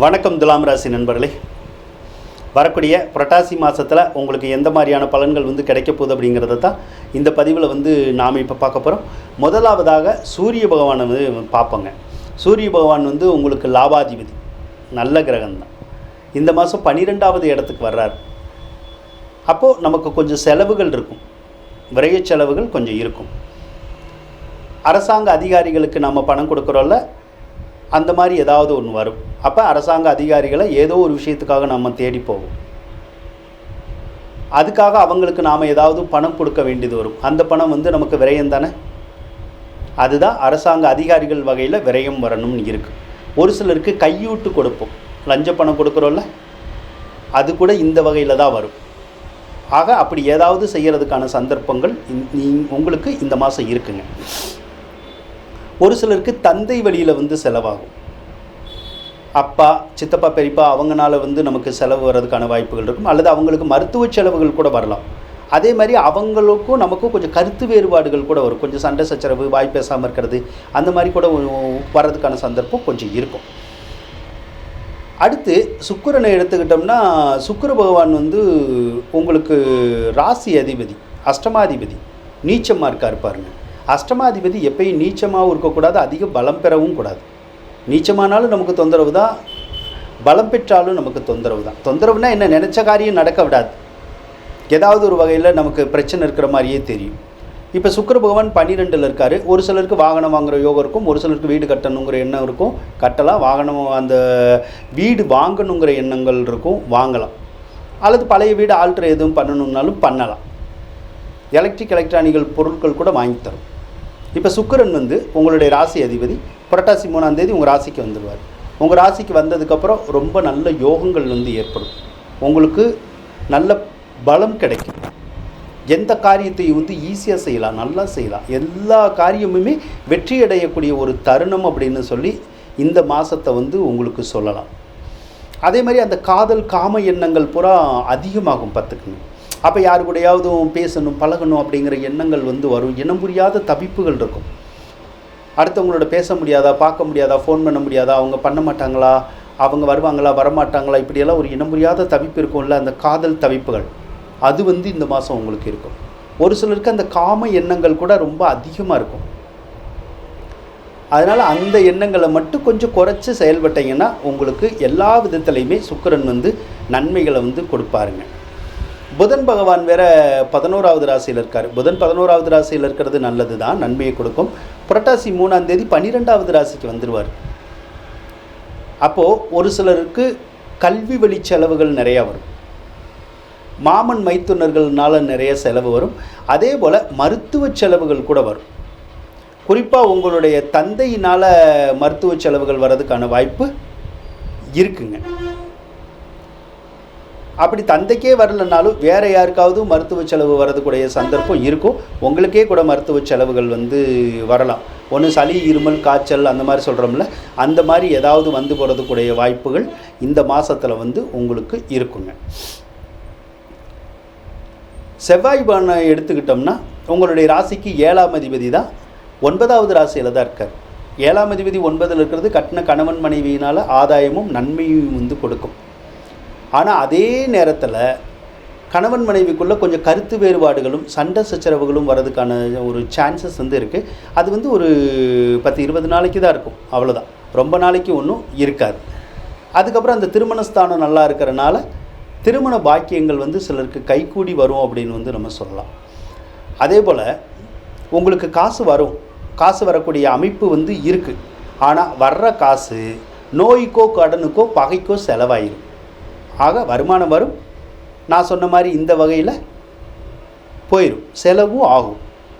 வணக்கம் துலாம் ராசி நண்பர்களே. வரக்கூடிய புரட்டாசி மாதத்தில் உங்களுக்கு எந்த மாதிரியான பலன்கள் வந்து கிடைக்க போகுது அப்படிங்கிறத தான் இந்த பதிவில் வந்து நாம் இப்போ பார்க்க போகிறோம் முதலாவதாக சூரிய பகவானை வந்து பார்ப்போங்க. சூரிய பகவான் வந்து உங்களுக்கு லாபாதிபதி. நல்ல கிரகம்தான் இந்த மாதம் பன்னிரெண்டாவது இடத்துக்கு வர்றார். அப்போது நமக்கு கொஞ்சம் செலவுகள் இருக்கும். விரைய செலவுகள் கொஞ்சம் இருக்கும். அரசாங்க அதிகாரிகளுக்கு நம்ம பணம் கொடுக்குறோம்ல அந்த மாதிரி ஏதாவது ஒன்று வரும். அப்போ அரசாங்க அதிகாரிகளை ஏதோ ஒரு விஷயத்துக்காக நம்ம தேடி போவோம். அதுக்காக அவங்களுக்கு நாம் ஏதாவது பணம் கொடுக்க வேண்டியது வரும். அந்த பணம் வந்து நமக்கு விரயம் தானே? அதுதான் அரசாங்க அதிகாரிகள் வகையில் விரயம் வரணும்னு இருக்குது ஒரு சிலருக்கு கையூட்டு கொடுப்போம். லஞ்ச பணம் கொடுக்குறோம்ல? அது கூட இந்த வகையில் தான் வரும். ஆக அப்படி ஏதாவது செய்கிறதுக்கான சந்தர்ப்பங்கள் நீ- உங்களுக்கு இந்த மாதம் இருக்குங்க. ஒரு சிலருக்கு தந்தை வழியில் வந்து செலவாகும். அப்பா சித்தப்பா பெரியப்பா அவங்கனால வந்து நமக்கு செலவு வர்றதுக்கான வாய்ப்புகள் இருக்கும். அல்லது அவங்களுக்கு மருத்துவ செலவுகள் கூட வரலாம். அதே மாதிரி அவங்களுக்கும் நமக்கும் கொஞ்சம் கருத்து வேறுபாடுகள் கூட வரும். கொஞ்சம் சண்டை சச்சரவு வாய் பேசாமல் இருக்கிறது அந்த மாதிரி கூட வர்றதுக்கான சந்தர்ப்பம் கொஞ்சம் இருக்கும். அடுத்து சுக்கரனை எடுத்துக்கிட்டோம்னா சுக்கர பகவான் வந்து உங்களுக்கு ராசி அதிபதி அஷ்டமாதிபதி நீச்சமாக இருக்கார் பாருங்கள் அஷ்டமாதிபதி எப்பயும் நீச்சமாகவும் இருக்கக்கூடாது அதிக பலம் பெறவும் கூடாது. நீச்சமானாலும் நமக்கு தொந்தரவு தான் பலம் பெற்றாலும் நமக்கு தொந்தரவு தான். தொந்தரவுனா என்ன? நினச்ச காரியம் நடக்க விடாது. ஏதாவது ஒரு வகையில் நமக்கு பிரச்சனை இருக்கிற மாதிரியே தெரியும். இப்போ சுக்கர பகவான் பன்னிரெண்டில் இருக்கார். ஒரு சிலருக்கு வாகனம் வாங்குகிற யோகம் இருக்கும் ஒரு சிலருக்கு வீடு கட்டணுங்கிற எண்ணம் இருக்கும். கட்டலாம் வாகனம் அந்த வீடு வாங்கணுங்கிற எண்ணங்கள் இருக்கும் வாங்கலாம். அல்லது பழைய வீடு ஆல்ட்ரு எதுவும் பண்ணணுன்னாலும் பண்ணலாம். எலக்ட்ரிக் எலக்ட்ரானிக்கல் பொருட்கள் கூட வாங்கி தரும். இப்போ சுக்கரன் வந்து உங்களுடைய ராசி அதிபதி புரட்டாசி மூணாம் தேதி உங்கள் ராசிக்கு வந்துடுவார் உங்கள் ராசிக்கு வந்ததுக்கப்புறம் ரொம்ப நல்ல யோகங்கள் வந்து ஏற்படும். உங்களுக்கு நல்ல பலம் கிடைக்கும். எந்த காரியத்தையும் வந்து ஈஸியாக செய்யலாம் நல்லா செய்யலாம். எல்லா காரியமுமே வெற்றி அடையக்கூடிய ஒரு தருணம் அப்படின்னு சொல்லி இந்த மாதத்தை வந்து உங்களுக்கு சொல்லலாம். அதே மாதிரி அந்த காதல் காம எண்ணங்கள் பூரா அதிகமாகும் பார்த்துக்கணும். அப்போ யாரு கூடயாவது பேசணும் பழகணும் அப்படிங்கிற எண்ணங்கள் வந்து வரும். இனம் புரியாத தவிப்புகள் இருக்கும். அடுத்தவங்களோட பேச முடியாதா பார்க்க முடியாதா ஃபோன் பண்ண முடியாதா அவங்க பண்ண மாட்டாங்களா அவங்க வருவாங்களா வரமாட்டாங்களா இப்படியெல்லாம் ஒரு இனம் புரியாத தவிப்பு இருக்கும்ல அந்த காதல் தவிப்புகள். அது வந்து இந்த மாதம் உங்களுக்கு இருக்கும். ஒரு சிலருக்கு அந்த காம எண்ணங்கள் கூட ரொம்ப அதிகமாக இருக்கும். அதனால் அந்த எண்ணங்களை மட்டும் கொஞ்சம் குறைச்சி செயல்பட்டீங்கன்னா உங்களுக்கு எல்லா விதத்துலையுமே சுக்கரன் வந்து நன்மைகளை வந்து கொடுப்பாருங்க. புதன் பகவான் வேற பதினோராவது ராசியில் இருக்கார். புதன் பதினோராவது ராசியில் இருக்கிறது நல்லது தான் நன்மையை கொடுக்கும். புரட்டாசி மூணாம் தேதி பன்னிரெண்டாவது ராசிக்கு வந்துடுவார் அப்போது ஒரு சிலருக்கு கல்வி வழி செலவுகள் நிறையா வரும். மாமன் மைத்துனர்கள்னால நிறைய செலவு வரும். அதே போல் மருத்துவ செலவுகள் கூட வரும். குறிப்பாக உங்களுடைய தந்தையினால் மருத்துவ செலவுகள் வர்றதுக்கான வாய்ப்பு இருக்குங்க. அப்படி தந்தைக்கே வரலனாலும் வேறு யாருக்காவது மருத்துவ செலவு வரதுக்குடைய சந்தர்ப்பம் இருக்கும். உங்களுக்கே கூட மருத்துவ செலவுகள் வந்து வரலாம். ஒன்று சளி இருமல் காய்ச்சல் அந்த மாதிரி சொல்கிறோம்ல அந்த மாதிரி ஏதாவது வந்து போகிறதுக்குடைய வாய்ப்புகள் இந்த மாதத்தில் வந்து உங்களுக்கு இருக்குங்க. செவ்வாய் பானை எடுத்துக்கிட்டோம்னா உங்களுடைய ராசிக்கு ஏழாம் அதிபதி தான். ஒன்பதாவது ராசியில் தான் இருக்கார். ஏழாம் அதிபதி ஒன்பதில் இருக்கிறது கட்டின கணவன் மனைவியினால் ஆதாயமும் நன்மையும் வந்து கொடுக்கும். ஆனால் அதே நேரத்தில் கணவன் மனைவிக்குள்ளே கொஞ்சம் கருத்து வேறுபாடுகளும் சண்டை சச்சரவுகளும் வரதுக்கான ஒரு சான்சஸ் வந்து இருக்குது அது வந்து ஒரு பத்து இருபது நாளைக்கு தான் இருக்கும். அவ்வளோதான் ரொம்ப நாளைக்கு ஒன்றும் இருக்காது. அதுக்கப்புறம் அந்த திருமணஸ்தானம் நல்லா இருக்கிறனால திருமண பாக்கியங்கள் வந்து சிலருக்கு கைகூடி வரும் அப்படின்னு வந்து நம்ம சொல்லலாம். அதே போல் உங்களுக்கு காசு வரும். காசு வரக்கூடிய அமைப்பு வந்து இருக்குது ஆனால் வர்ற காசு நோய்க்கோ கடனுக்கோ பகைக்கோ செலவாயிடும் ஆக வருமானம் வரும். நான் சொன்ன மாதிரி இந்த வகையில் போயிடும் செலவும் ஆகும்.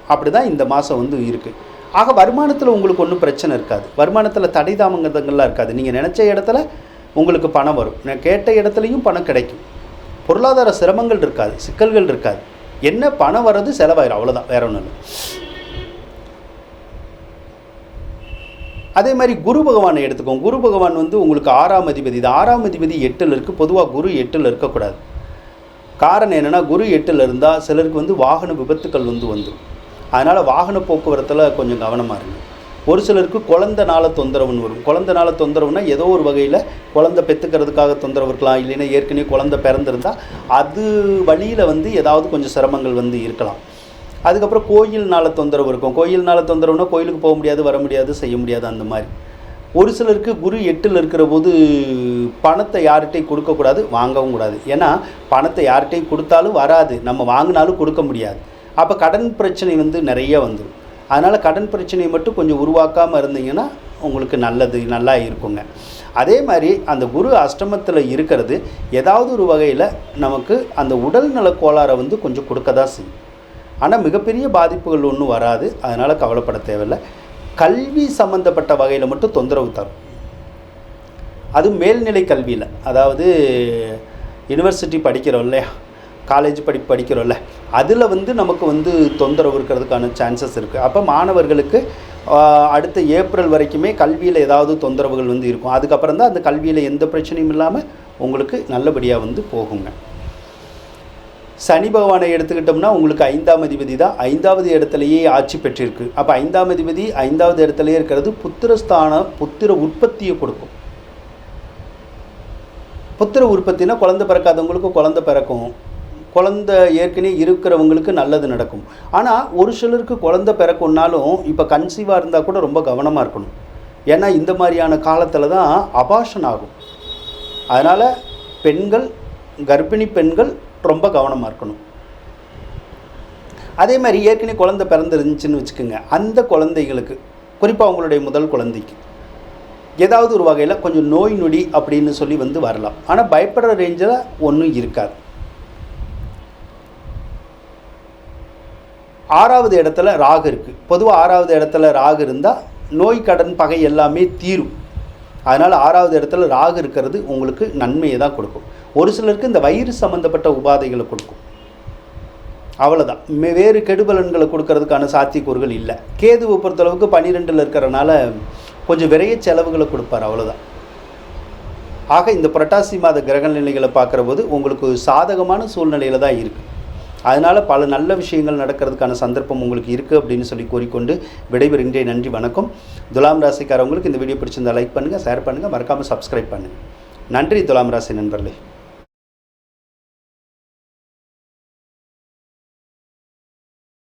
அப்படி தான் இந்த மாதம் வந்து இருக்குது ஆக வருமானத்தில் உங்களுக்கு ஒன்றும் பிரச்சனை இருக்காது. வருமானத்தில் தடை தாமங்கங்கள்லாம் இருக்காது. நீங்கள் நினச்ச இடத்துல உங்களுக்கு பணம் வரும். நான் கேட்ட இடத்துலையும் பணம் கிடைக்கும். பொருளாதார சிரமங்கள் இருக்காது. சிக்கல்கள் இருக்காது. என்ன பணம் வர்றது செலவாயிடும் அவ்வளோதான் வேற ஒன்றும் இல்லை. அதே மாதிரி குரு பகவானை எடுத்துக்கோங்க. குரு பகவான் வந்து உங்களுக்கு ஆறாம் அதிபதி. இது ஆறாம் அதிபதி எட்டில் இருக்குது பொதுவாக குரு எட்டில் இருக்கக்கூடாது காரணம் என்னென்னா குரு எட்டில் இருந்தால் சிலருக்கு வந்து வாகன விபத்துக்கள் வந்து வந்துடும் அதனால் வாகன போக்குவரத்தில் கொஞ்சம் கவனமாக இருங்க. ஒரு சிலருக்கு குழந்த நாள தொந்தரவுன்னு வரும். குழந்த நாள தொந்தரவுனா ஏதோ ஒரு வகையில் குழந்தை பெற்றுக்கிறதுக்காக தொந்தரவு இருக்கலாம். இல்லைன்னா ஏற்கனவே குழந்தை பிறந்திருந்தால் அது வழியில் வந்து ஏதாவது கொஞ்சம் சிரமங்கள் வந்து இருக்கலாம். அதுக்கப்புறம் கோயில்னால தொந்தரவு இருக்கும். கோயில்னால தொந்தரவுனா கோயிலுக்கு போக முடியாது வர முடியாது செய்ய முடியாது அந்த மாதிரி. ஒரு சிலருக்கு குரு எட்டில் இருக்கிற போது பணத்தை யார்கிட்டையும் கொடுக்கக்கூடாது வாங்கவும் கூடாது. ஏன்னா பணத்தை யார்கிட்டையும் கொடுத்தாலும் வராது. நம்ம வாங்கினாலும் கொடுக்க முடியாது. அப்போ கடன் பிரச்சனை வந்து நிறைய வந்துடும் அதனால் கடன் பிரச்சனையை மட்டும் கொஞ்சம் உருவாக்காமல் இருந்தீங்கன்னா உங்களுக்கு நல்லது நல்லா இருக்குங்க. அதே மாதிரி அந்த குரு அஷ்டமத்தில் இருக்கிறது ஏதாவது ஒரு வகையில் நமக்கு அந்த உடல்நல கோளாறை வந்து கொஞ்சம் கொடுக்க தான் செய்யும். ஆனால் மிகப்பெரிய பாதிப்புகள் ஒன்றும் வராது. அதனால் கவலைப்பட தேவையில்லை. கல்வி சம்மந்தப்பட்ட வகையில் மட்டும் தொந்தரவு தரும். அது மேல்நிலை கல்வியில். அதாவது யூனிவர்சிட்டி படிக்கிறோம் இல்லையா? காலேஜ் படி படிக்கிறோம்ல அதில் வந்து நமக்கு வந்து தொந்தரவு இருக்கிறதுக்கான சான்சஸ் இருக்குது அப்போ மாணவர்களுக்கு அடுத்த ஏப்ரல் வரைக்குமே கல்வியில் ஏதாவது தொந்தரவுகள் வந்து இருக்கும். அதுக்கப்புறம் தான் அந்த கல்வியில் எந்த பிரச்சனையும் இல்லாமல் உங்களுக்கு நல்லபடியாக வந்து போகுங்க. சனி பகவானை எடுத்துக்கிட்டோம்னா உங்களுக்கு ஐந்தாம் அதிபதி தான். ஐந்தாவது இடத்துலையே ஆட்சி பெற்றிருக்கு. அப்போ ஐந்தாம் அதிபதி ஐந்தாவது இடத்துலையே இருக்கிறது புத்திரஸ்தான புத்திர உற்பத்தியை கொடுக்கும். புத்திர உற்பத்தினா குழந்தை பிறக்காதவங்களுக்கு குழந்தை பிறக்கும். குழந்தை ஏற்கனவே இருக்கிறவங்களுக்கு நல்லது நடக்கும். ஆனால் ஒரு சிலருக்கு குழந்தை பிறக்கும்னாலும் இப்போ கன்சீவாக இருந்தால் கூட ரொம்ப கவனமாக இருக்கணும். ஏன்னா இந்த மாதிரியான காலத்தில் தான் அபாஷன் ஆகும். அதனால் பெண்கள் கர்ப்பிணி பெண்கள் ரொம்ப கவனமாக இருக்கணும். அதே மாதிரி ஏற்கனவே குழந்தை பிறந்திருந்துச்சுன்னு வச்சுக்கோங்க. அந்த குழந்தைகளுக்கு குறிப்பாக அவங்களுடைய முதல் குழந்தைக்கு ஏதாவது ஒரு வகையில் கொஞ்சம் நோய் நொடி அப்படின்னு சொல்லி வந்து வரலாம். ஆனால் பயப்படுற ரேஞ்சில் ஒன்றும் இருக்காது. ஆறாவது இடத்துல ராகு இருக்குது பொதுவாக ஆறாவது இடத்துல ராகு இருந்தால் நோய் கடன் பகை எல்லாமே தீரும். அதனால் ஆறாவது இடத்துல ராகு இருக்கிறது உங்களுக்கு நன்மையை தான் கொடுக்கும். ஒரு சிலருக்கு இந்த வயிறு சம்மந்தப்பட்ட உபாதைகளை கொடுக்கும். அவ்வளோதான் வேறு கெடுபலன்களை கொடுக்கறதுக்கான சாத்தியக்கூறுகள் இல்லை. கேதுவை பொறுத்தளவுக்கு பன்னிரெண்டில் இருக்கிறனால கொஞ்சம் விரைய செலவுகளை கொடுப்பார் அவ்வளோதான் ஆக இந்த புரட்டாசி மாத கிரக நிலைகளை பார்க்குற போது உங்களுக்கு சாதகமான சூழ்நிலையில் தான் இருக்குது அதனால் பல நல்ல விஷயங்கள் நடக்கிறதுக்கான சந்தர்ப்பம் உங்களுக்கு இருக்குது அப்படின்னு சொல்லி கூறிக்கொண்டு விடைபெறுகின்றேன். நன்றி வணக்கம். துலாம் ராசிக்காரவங்களுக்கு இந்த வீடியோ பிடிச்சிருந்தால் லைக் பண்ணுங்கள் ஷேர் பண்ணுங்கள் மறக்காமல் சப்ஸ்கிரைப் பண்ணுங்கள் நன்றி துலாம் ராசி நண்பர்களே.